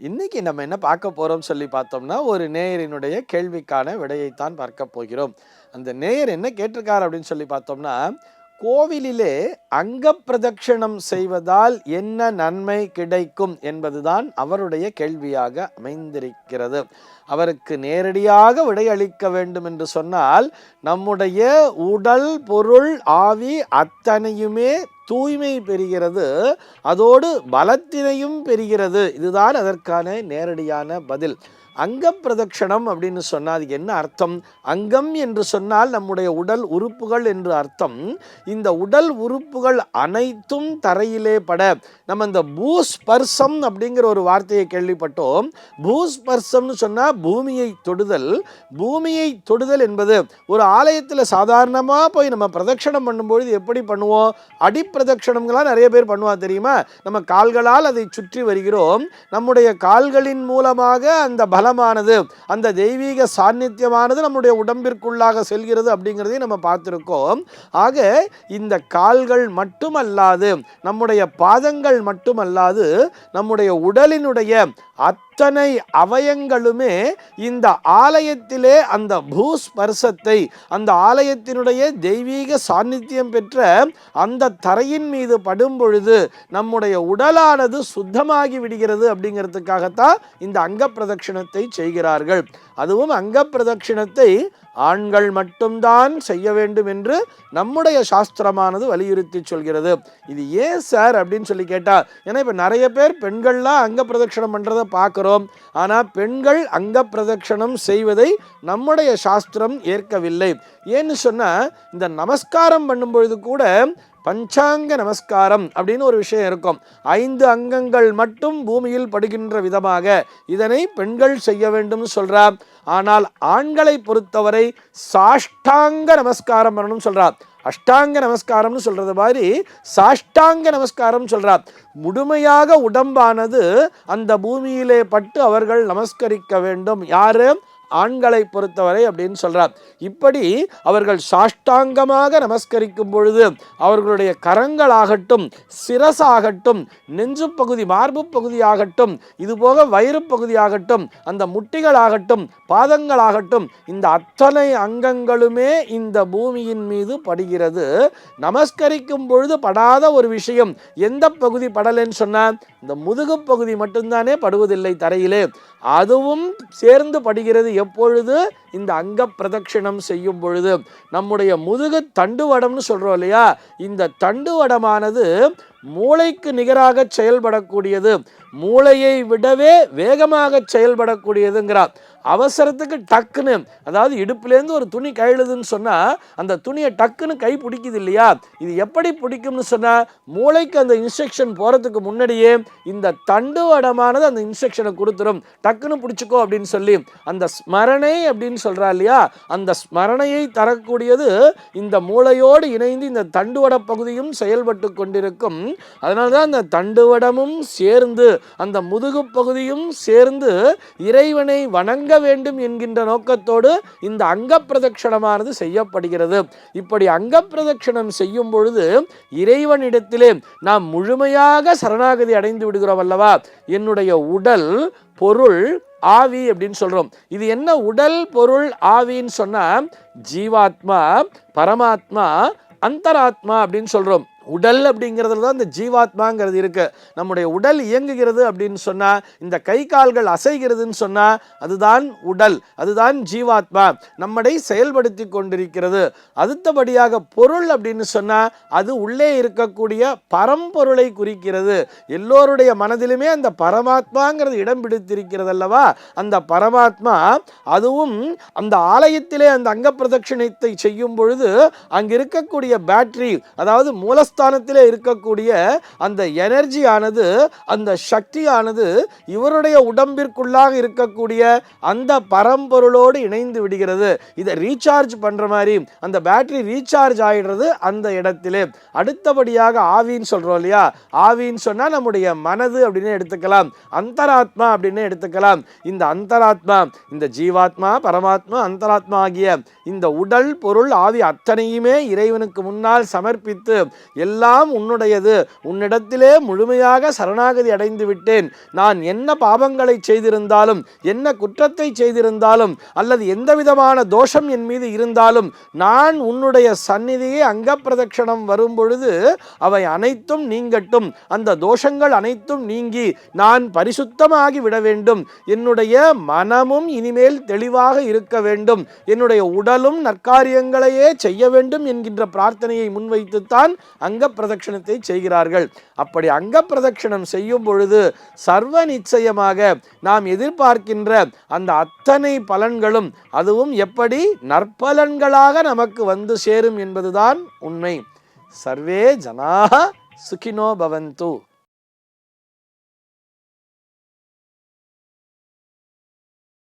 இன்னைக்கு நம்ம என்ன பார்க்க போகிறோம் சொல்லி பார்த்தோம்னா ஒரு நேயரினுடைய கேள்விக்கான விடையைத்தான் பார்க்க போகிறோம். அந்த நேயர் என்ன கேட்டிருக்கார் அப்படின்னு சொல்லி பார்த்தோம்னா கோவிலிலே அங்க பிரதட்சணம் செய்வதால் என்ன நன்மை கிடைக்கும் என்பதுதான் அவருடைய கேள்வியாக அமைந்திருக்கிறது. அவருக்கு நேரடியாக விடையளிக்க வேண்டும் என்று சொன்னால் நம்முடைய உடல் பொருள் ஆவி அத்தனையுமே தூய்மை பெறுகிறது அதோடு பலத்தினையும் பெறுகிறது. இதுதான் அதற்கான நேரடியான பதில். அங்க பிரதட்சணம் அப்படின்னு சொன்னால் அதுக்கு என்ன அர்த்தம்? அங்கம் என்று சொன்னால் நம்முடைய உடல் உறுப்புகள் என்று அர்த்தம். இந்த உடல் உறுப்புகள் அனைத்தும் தரையிலே பட. நம்ம இந்த பூஸ்பர்சம் அப்படிங்கிற ஒரு வார்த்தையை கேள்விப்பட்டோம். பூஸ்பர்சம்னு சொன்னால் பூமியை தொடுதல். பூமியை தொடுதல் என்பது ஒரு ஆலயத்தில் சாதாரணமாக போய் நம்ம பிரதட்சணம் பண்ணும்பொழுது எப்படி பண்ணுவோம்? அடிப்பிரதட்சணங்களாம் நிறைய பேர் பண்ணுவா தெரியுமா? நம்ம கால்களால் அதை சுற்றி வருகிறோம். நம்முடைய கால்களின் மூலமாக அந்த பலமானது அந்த தெய்வீக சாநித்தியமானது நம்முடைய உடம்பிற்குள்ளாக செல்கிறது அப்படிங்கிறதையும் நம்ம பார்த்துருக்கோம். ஆக இந்த கால்கள் மட்டுமல்லாது நம்முடைய பாதங்கள் மட்டுமல்லாது நம்முடைய உடலினுடைய அத்தனை அவயங்களுமே இந்த ஆலயத்திலே அந்த பூஸ்பர்சத்தை அந்த ஆலயத்தினுடைய தெய்வீக சாநித்தியம் பெற்ற அந்த தரையின் மீது படும் பொழுது நம்முடைய உடலானது சுத்தமாகி விடுகிறது அப்படிங்கிறதுக்காகத்தான் இந்த அங்க பிரதட்சிணத்தை செய்கிறார்கள். அதுவும் அங்க பிரதட்சிணத்தை ஆண்கள் மட்டும்தான் செய்ய வேண்டும் என்று நம்முடைய சாஸ்திரமானது வலியுறுத்தி சொல்கிறது. இது ஏன் சார் அப்படின்னு சொல்லி கேட்டால் ஏன்னா இப்போ நிறைய பேர் பெண்கள்லாம் அங்க பிரதட்சணம் பண்ணுறதை பார்க்குறோம். ஆனால் பெண்கள் அங்க பிரதட்சணம் செய்வதை நம்முடைய சாஸ்திரம் ஏற்கவில்லை. ஏன்னு சொன்னால் இந்த நமஸ்காரம் பண்ணும்பொழுது கூட பஞ்சாங்க நமஸ்காரம் அப்படின்னு ஒரு விஷயம் இருக்கும். ஐந்து அங்கங்கள் மட்டும் பூமியில் படுகின்ற விதமாக இதனை பெண்கள் செய்ய வேண்டும் சொல்கிறார் ஆனால் ஆண்களை பொறுத்தவரை சாஷ்டாங்க நமஸ்காரம் பண்ணணும்னு சொல்கிறார் அஷ்டாங்க நமஸ்காரம்னு சொல்கிறது மாதிரி சாஷ்டாங்க நமஸ்காரம் சொல்கிறார் முழுமையாக உடம்பானது அந்த பூமியிலே பட்டு அவர்கள் நமஸ்கரிக்க வேண்டும். யார்? ஆண்களை பொறுத்தவரை அப்படின்னு சொல்கிறார் இப்படி அவர்கள் சாஷ்டாங்கமாக நமஸ்கரிக்கும் பொழுது அவர்களுடைய கரங்களாகட்டும் சிரசாகட்டும் நெஞ்சு பகுதி மார்பு பகுதியாகட்டும் இதுபோக வயிறு பகுதியாகட்டும் அந்த முட்டிகளாகட்டும் பாதங்களாகட்டும் இந்த அத்தனை அங்கங்களுமே இந்த பூமியின் மீது படுகிறது. நமஸ்கரிக்கும் பொழுது படாத ஒரு விஷயம் எந்த பகுதி படலைன்னு சொன்னால் இந்த முதுகு பகுதி மட்டும்தானே படுவதில்லை தரையிலே. அதுவும் சேர்ந்து படுகிறது எப்பொழுது? இந்த அங்க பிரதட்சிணம் செய்யும் பொழுது. நம்முடைய முதுகு தண்டுவடம்னு சொல்றோம் இல்லையா? இந்த தண்டுவடமானது மூளைக்கு நிகராக செயல்படக்கூடியது. மூளையை விடவே வேகமாக செயல்படக்கூடியதுங்கிறார். அவசரத்துக்கு டக்குன்னு அதாவது இடுப்புலேருந்து ஒரு துணி கழுதுன்னு சொன்னால் அந்த துணியை டக்குன்னு கை பிடிக்குது இல்லையா? இது எப்படி பிடிக்கும்னு சொன்னால் மூளைக்கு அந்த இன்ஸ்ட்ரக்ஷன் போகிறதுக்கு முன்னாடியே இந்த தண்டுவடமானது அந்த இன்ஸ்ட்ரக்ஷனை கொடுத்துரும். டக்குன்னு பிடிச்சிக்கோ அப்படின்னு சொல்லி அந்த ஸ்மரணை அப்படின்னு சொல்கிறா இல்லையா? அந்த ஸ்மரணையை தரக்கூடியது இந்த மூளையோடு இணைந்து இந்த தண்டுவட பகுதியும் செயல்பட்டு கொண்டிருக்கும் அதனால தான் அந்த தண்டுவடமும் சேர்ந்து அந்த முதுகு பகுதியும் சேர்ந்து இறைவனை வணங்க வேண்டும் என்கின்ற நோக்கத்தோடு இந்த அங்க பிரதட்சணமானது செய்யப்படுகிறது. இப்படி அங்க பிரதட்சணம் செய்யும் பொழுது இறைவனிடத்திலே நாம் முழுமையாக சரணாகதி அடைந்து விடுகிறோம் அல்லவா? என்னுடைய உடல் பொருள் ஆவி அப்படின்னு சொல்றோம். இது என்ன உடல் பொருள் ஆவின்னு சொன்னா ஜீவாத்மா பரமாத்மா அந்தராத்மா அப்படின்னு சொல்றோம். உடல் அப்படிங்கிறதுல தான் இந்த ஜீவாத்மாங்கிறது இருக்குது நம்முடைய உடல் இயங்குகிறது அப்படின்னு சொன்னால் இந்த கை கால்கள் அசைகிறதுன்னு சொன்னால் அதுதான் உடல் அதுதான் ஜீவாத்மா. நம்மளை செயல்படுத்தி கொண்டிருக்கிறது. அடுத்தபடியாக பொருள் அப்படின்னு சொன்னால் அது உள்ளே இருக்கக்கூடிய பரம்பொருளை குறிக்கிறது. எல்லோருடைய மனதிலுமே அந்த பரமாத்மாங்கிறது இடம் பிடித்திருக்கிறது அல்லவா? அந்த பரமாத்மா அதுவும் அந்த ஆலயத்திலே அந்த அங்க பிரதட்சிணத்தை செய்யும் பொழுது அங்க இருக்கக்கூடிய பேட்டரி அதாவது மூலஸ்த ஸ்தானத்திலே இருக்கக்கூடிய அந்த எனர்ஜியானது அந்த சக்தியானது இவருடைய உடம்பிற்குள்ளாக இருக்கக்கூடிய அந்த பரம்பொருளோடு இணைந்து விடுகிறது. இதை ரீசார்ஜ் பண்ணுற மாதிரி அந்த பேட்டரி ரீசார்ஜ் ஆயிடுறது அந்த இடத்திலே. அடுத்தபடியாக ஆவின்னு சொல்கிறோம் இல்லையா? ஆவின்னு சொன்னால் நம்முடைய மனது அப்படின்னு எடுத்துக்கலாம். அந்தராத்மா அப்படின்னு எடுத்துக்கலாம். இந்த அந்தராத்மா இந்த ஜீவாத்மா பரமாத்மா அந்தராத்மா ஆகிய இந்த உடல் பொருள் ஆவி அத்தனையுமே இறைவனுக்கு முன்னால் சமர்ப்பித்து எல்லாம் உன்னுடையது. உன்னிடத்திலே முழுமையாக சரணாகதி அடைந்து விட்டேன். நான் என்ன பாவங்களை செய்திருந்தாலும் என்ன குற்றத்தை செய்திருந்தாலும் அல்லது எந்த விதமான தோஷம் என் மீது இருந்தாலும் நான் உன்னுடைய சந்நிதியை அங்கப்பிரதட்சணம் வரும்பொழுது அவை அனைத்தும் நீங்கட்டும். அந்த தோஷங்கள் அனைத்தும் நீங்கி நான் பரிசுத்தமாகி விட வேண்டும். என்னுடைய மனமும் இனிமேல் தெளிவாக இருக்க வேண்டும். என்னுடைய உடலும் நற்காரியங்களையே செய்ய வேண்டும் என்கின்ற பிரார்த்தனையை முன்வைத்துத்தான் அங்க பிரதட்சணத்தை செய்கிறார்கள். அப்படி அங்க பிரதட்சணம் செய்யும் பொழுது சர்வ நிச்சயமாக நாம் எதிர்பார்க்கின்ற அந்த அத்தனை பலன்களும் அதுவும் எப்படி? நற்பலன்களாக நமக்கு வந்து சேரும் என்பதுதான் உண்மை. சர்வே ஜனாக சுகினோ பவந்து.